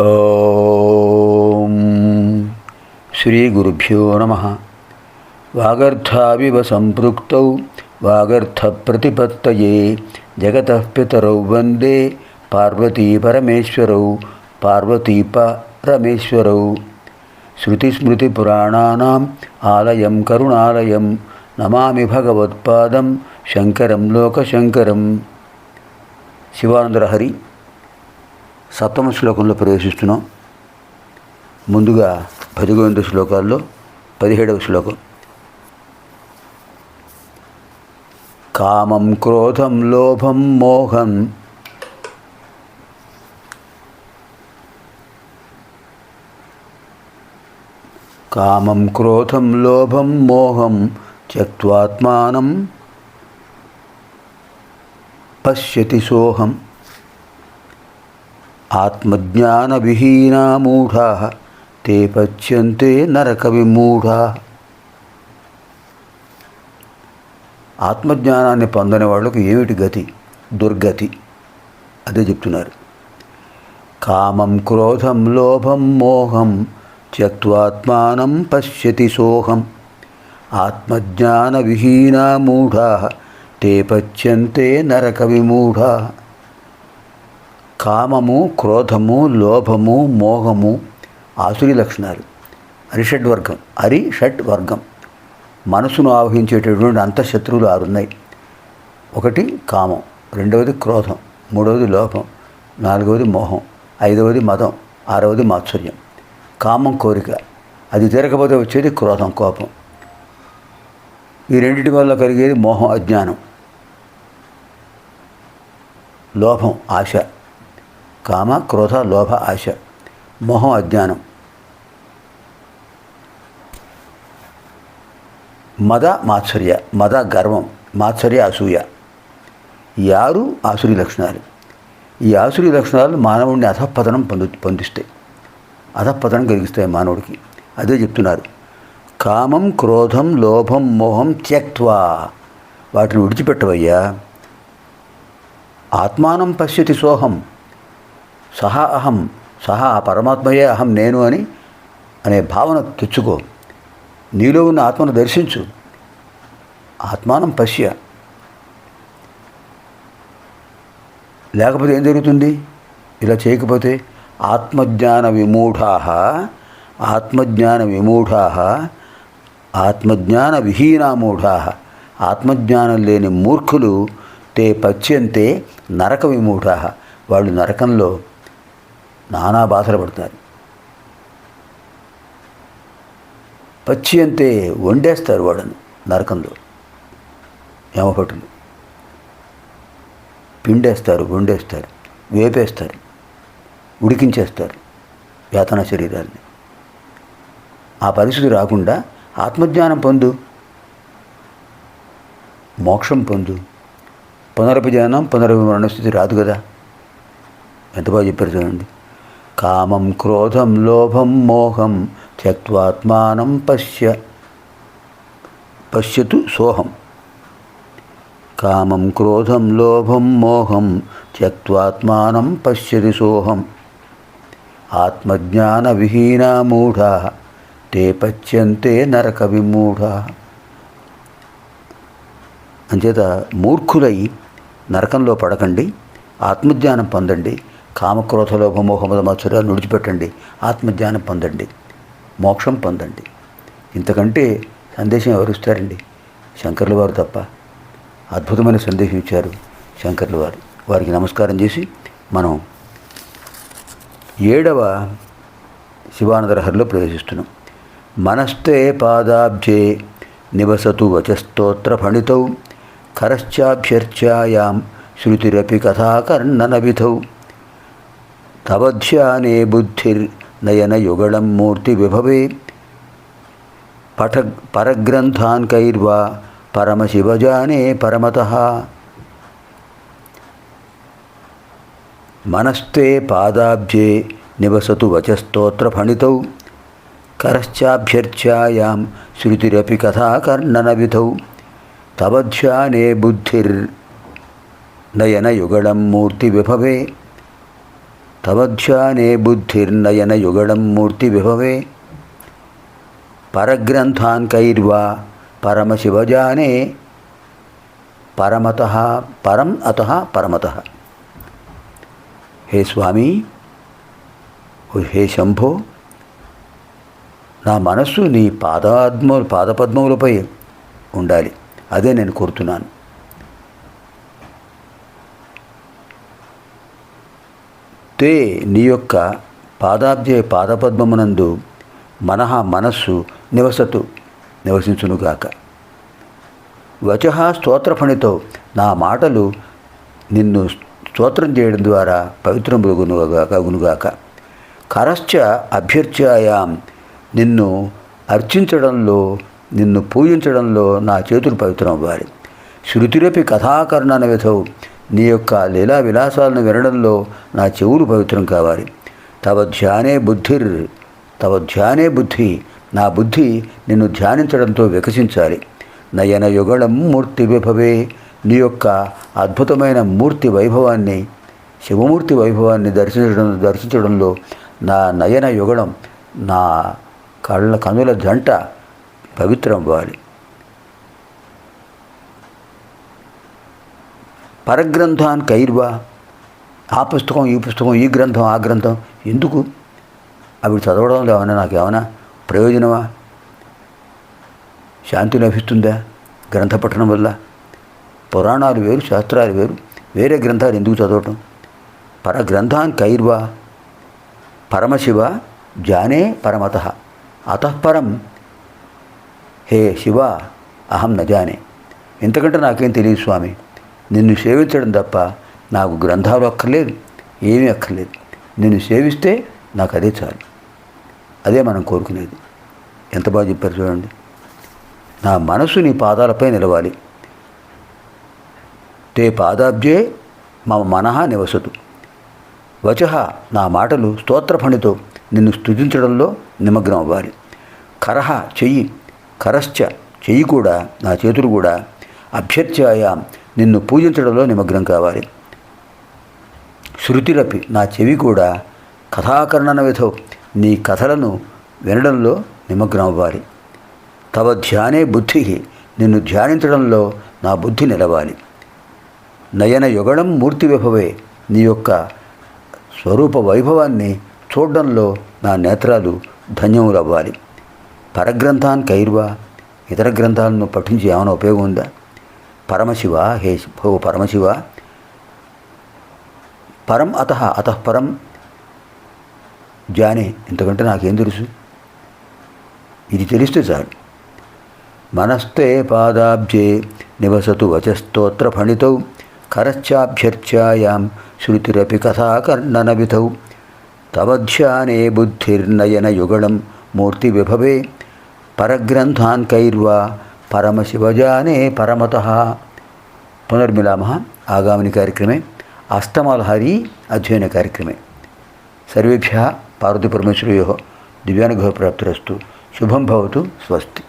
ఓం శ్రీ గురుభ్యో నమ. వాగర్థావివ సంపృక్త వాగర్థ ప్రతిపత్తయే జగత పితరౌ వందే పార్వతీ పరమేశ్వరౌ పార్వతీ పరమేశ్వరౌ శృతిస్మృతిపురాణానాం ఆలయం కరుణాలయం నమామి భగవత్పాదం శంకరం లోకశంకరం. శివానందరహరి సప్తమ శ్లోకంలో ప్రవేశిస్తున్నాం. ముందుగా పదిగోవింద శ్లోకాల్లో పదిహేడవ శ్లోకం. కామం క్రోధం లోభం మోహం. కామం క్రోధం లోభం మోహం త్యక్వాత్మానం పశ్యతి సోహం. ఆత్మజ్ఞానవిహీనా మూఢా తే పచ్యంతే నరకవిమూఢా. ఆత్మజ్ఞానాన్ని పొందని వాళ్ళకు ఏమిటి గతి? దుర్గతి. అదే చెప్తున్నారు. కామం క్రోధం లోభం మోహం త్యక్వాత్మానం పశ్యతి సోహం. ఆత్మజ్ఞానవిహీనా మూఢా తే పచ్యంతే నరక విమూఢా కామము క్రోధము లోభము మోహము ఆసురి లక్షణాలు. అరిషడ్ వర్గం. అరి షడ్ వర్గం. మనసును ఆవహించేటటువంటి అంతఃశత్రువులు ఆరున్నాయి. ఒకటి కామం రెండవది క్రోధం మూడవది లోభం నాలుగవది మోహం ఐదవది మదం ఆరవది మాత్సర్యం. కామం కోరిక. అది తీరకపోతే వచ్చేది క్రోధం కోపం. ఈ రెండింటి వల్ల కలిగేది మోహం అజ్ఞానం. లోభం ఆశ. కామ క్రోధ లోభ ఆశ. మోహం అజ్ఞానం. మద మాత్సర్య. మద గర్వం. మాత్సర్య అసూయ. ఈ ఆరు ఆసురి లక్షణాలు. ఈ ఆసురి లక్షణాలు మానవుడిని అధపతనం పొందు పొందిస్తాయి. అధపతనం కలిగిస్తాయి మానవుడికి. అదే చెప్తున్నారు. కామం క్రోధం లోభం మోహం త్యక్వా వాటిని విడిచిపెట్టవయ్యా. ఆత్మానం పశ్యతి సోహం. సహా అహం సహా పరమాత్మయే అహం నేను అని అనే భావన తెచ్చుకో. నీలో ఉన్న ఆత్మను దర్శించు. ఆత్మానం పశ్య. లేకపోతే ఏం జరుగుతుంది? ఇలా చేయకపోతే ఆత్మజ్ఞాన విమూఢా ఆత్మజ్ఞాన విమూఢా ఆత్మజ్ఞాన విహీనామూఢా ఆత్మజ్ఞానం లేని మూర్ఖులు తే పచ్యంతే నరక విమూఢా వాళ్ళు నరకంలో నానా బాధలు పడతారు. పచ్చి అంతే వండేస్తారు వాడని నరకంలో. యమభటులు పిండేస్తారు వండేస్తారు వేపేస్తారు ఉడికించేస్తారు వేతన శరీరాన్ని ఆ పరిస్థితి రాకుండా ఆత్మజ్ఞానం పొందు. మోక్షం పొందు. పునరభిజనం పునరభిమరణ స్థితి రాదు కదా. ఎంత బాగా చెప్పారు చూడండి. కామం క్రోధం లోభం మోహం త్యక్వాత్మానం పశ్య పశ్యతు సోహం. కామం క్రోధం లోభం మోహం త్యక్వాత్మానం పశ్యతి సోహం. ఆత్మజ్ఞాన విహీనా మూఢా తే పచ్యంతే నరక విమూఢా. అంచేత మూర్ఖులై నరకంలో పడకండి ఆత్మజ్ఞానం పొందండి కామక్రోధ లోభమోహమద మత్సరాలు విడిచిపెట్టండి. ఆత్మజ్ఞానం పొందండి. మోక్షం పొందండి. ఇంతకంటే సందేశం ఎవరిస్తారండి శంకర్ల వారు తప్ప. అద్భుతమైన సందేశం ఇచ్చారు శంకర్ల వారు. వారికి నమస్కారం చేసి మనం ఏడవ శివానందరహరిలో ప్రవేశిస్తున్నాం. మనస్తే పాదాబ్జే నివసతు వచస్తోత్ర ఫణితౌ కరశ్చాభ్యర్చాయాం శృతిరపి కథాకర్ణనవిధౌ. తవధ్యానే బుద్ధిర్ బుద్ధిర్నయనయుగళం మూర్తి విభవే. పఠ పరగ్రంథాన్కైర్వా పరమశివజానే పరమత. మనస్తే పాదాబ్జే నివసతు వచస్తోత్ర ఫణితౌ కరశ్చాభ్యర్చాయాం శృతిరపి కథాకర్ణన విధౌ తవధ్యానే బుద్ధిర్ నయనయుగళం మూర్తి విభవే. తవధ్యానే బుద్ధిర్నయన యుగళం మూర్తి విభవే పరగ్రంథాన్కైర్వా పరమశివజానే పరమత పరం అత పరమత హే స్వామి హే శంభో నా మనస్సు నీ పాదాద్మ పాదపద్మములపై ఉండాలి. అదే నేను కోరుతున్నాను. తే నీ యొక్క పాదాబ్జయ పాదపద్మమునందు మనహ మనస్సు నివసతు నివసించునుగాక వచహ స్తోత్రఫణితో నా మాటలు నిన్ను స్తోత్రం చేయడం ద్వారా పవిత్రముగునుగాక కరశ్చ అభ్యర్చాయాం నిన్ను అర్చించడంలో నిన్ను పూజించడంలో నా చేతులు పవిత్రం అవ్వాలి శృతిరపి కథాకర్ణన విధవు నీ యొక్క లీలా విలాసాలను వినడంలో నా చెవులు పవిత్రం కావాలి. తవ ధ్యానే బుద్ధిర్ తవ ధ్యానే బుద్ధి నా బుద్ధి నిన్ను ధ్యానించడంతో వికసించాలి. నయన యుగళం మూర్తి విభవే నీ యొక్క అద్భుతమైన మూర్తి వైభవాన్ని శివమూర్తి వైభవాన్ని దర్శించడం దర్శించడంలో నా నయన యుగళం నా కళ్ళ కనుల జంట పవిత్రం అవ్వాలి. పరగ్రంథాన్ కైర్వా. ఆ పుస్తకం ఈ పుస్తకం ఈ గ్రంథం ఆ గ్రంథం ఎందుకు? అవి చదవడం ఏమైనా నాకు ఏమైనా ప్రయోజనమా? శాంతి లభిస్తుందా? గ్రంథ పఠనం వల్ల? పురాణాలు వేరు శాస్త్రాలు వేరు వేరే గ్రంథాలు ఎందుకు చదవటం? పరగ్రంథాన్ కైర్వా. పరమశివ జానే పరమత. అతఃపరం హే శివ అహం నజానే ఇంతకంటే నాకేం తెలియదు స్వామి. నిన్ను సేవించడం తప్ప నాకు గ్రంథాలు అక్కర్లేదు ఏమీ అక్కర్లేదు. నిన్ను సేవిస్తే నాకు అదే చాలు. అదే మనం కోరుకునేది. ఎంత బాగా చెప్పారు చూడండి. నా మనసు నీ పాదాలపై నిలవాలి. తే పాదాబ్జే మమ మనహ నివసతు. వచహ నా మాటలు స్తోత్రఫణితో నిన్ను స్థుతించడంలో నిమగ్నం అవ్వాలి. కరహ చెయ్యి కరశ్చ చెయ్యి కూడా నా చేతులు కూడా అభ్యర్చాయ నిన్ను పూజించడంలో నిమగ్నం కావాలి. శృతిరపి నా చెవి కూడా కథాకర్ణన విధో నీ కథలను వినడంలో నిమగ్నం అవ్వాలి. తవ ధ్యానే బుద్ధి. నిన్ను ధ్యానించడంలో నా బుద్ధి నిలవాలి. నయన యుగళం మూర్తి విభవే. నీ యొక్క స్వరూప వైభవాన్ని చూడడంలో నా నేత్రాలు ధన్యములవ్వాలి. పరగ్రంథాన్ కైర్వా. ఇతర గ్రంథాలను పఠించి ఏమైనా ఉపయోగం ఉందా? పరమశివ హే భో పరమశివ. పరం అత అతఃపరం జానే ఎందుకంటే నాకేం తెలుసు? ఇది తెలిస్తే చాలు. మనస్తే పాదాబ్జే నివసతు వచస్తోత్ర ఫణితౌ. కరశ్చాభ్యర్చాయాం శృతిరపి కథాకర్ణన విధౌ తవధ్యానే బుద్ధిర్నయన యుగళం మూర్తి విభవే పరగ్రంథాన్ కైర్వా పరమశివజానే పరమత. పునర్మిలామ. ఆగామిని కార్యక్రమే. అష్టమలహరి అధ్యయన కార్యక్రమే. సర్వేభ్య పార్వతీపరమేశ్వరయో దివ్యానుభవ ప్రాప్తిరస్తు. శుభం భవతు. స్వస్తి.